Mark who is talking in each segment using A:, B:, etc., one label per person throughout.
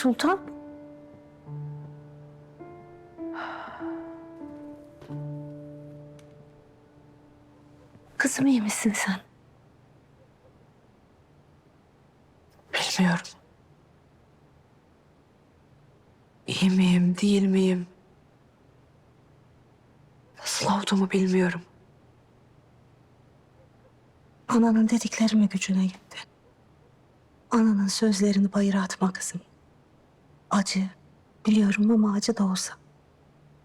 A: Sultan? Kızım iyi misin sen?
B: Bilmiyorum. İyi miyim, değil miyim? Nasıl olduğumu bilmiyorum.
A: Ananın dedikleri mi gücüne gitti? Ananın sözlerini bayıra atma kızım. Acı, biliyorum ama acı da olsa.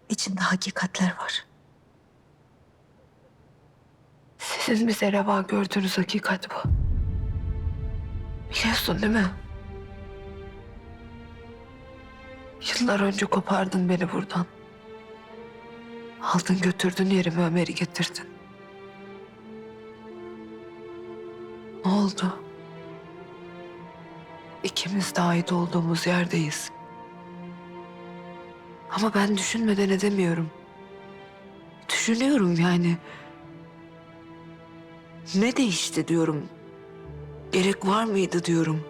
A: içinde hakikatler var.
B: Sizin bize reva gördüğünüz hakikat bu. Biliyorsun değil mi? Yıllar önce kopardın beni buradan. Aldın götürdün yerime Ömer'i getirdin. Ne oldu? İkimiz de ait olduğumuz yerdeyiz. Ama ben düşünmeden edemiyorum. Düşünüyorum yani. Ne değişti diyorum. Gerek var mıydı diyorum.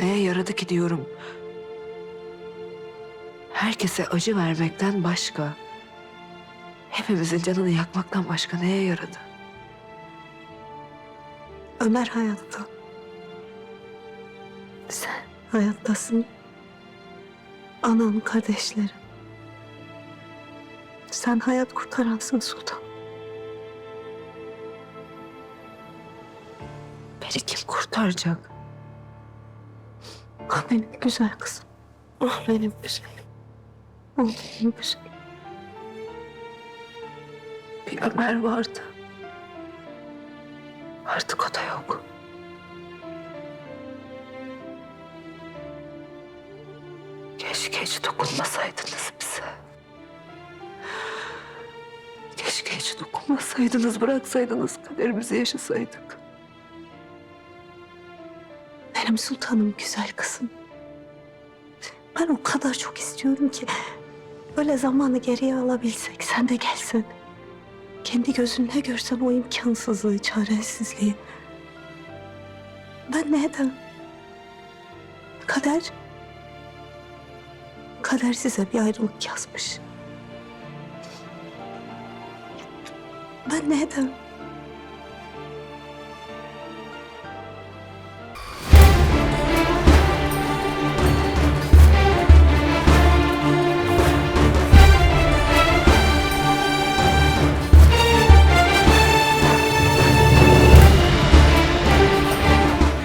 B: Neye yaradı ki diyorum. Herkese acı vermekten başka, hepimizin canını yakmaktan başka neye yaradı?
A: Ömer hayatta. Sen hayattasın. Anan, kardeşlerin. Sen hayat kurtaransın Sultan.
B: Beni kim kurtaracak?
A: Ah benim güzel kızım. Ah benim güzelim. Ah benim güzelim.
B: Bir Ömer vardı. Artık o da yok. Keşke hiç dokunmasaydınız bize. Keşke hiç dokunmasaydınız, bıraksaydınız kaderimizi yaşasaydık.
A: Benim sultanım güzel kızım. Ben o kadar çok istiyorum ki böyle zamanı geriye alabilsek sen de gelsen. Kendi gözünle görsen o imkansızlığı, çaresizliği. Ben ne edem? Kader. Kader size bir ayrılık yazmış. Ben ne edem?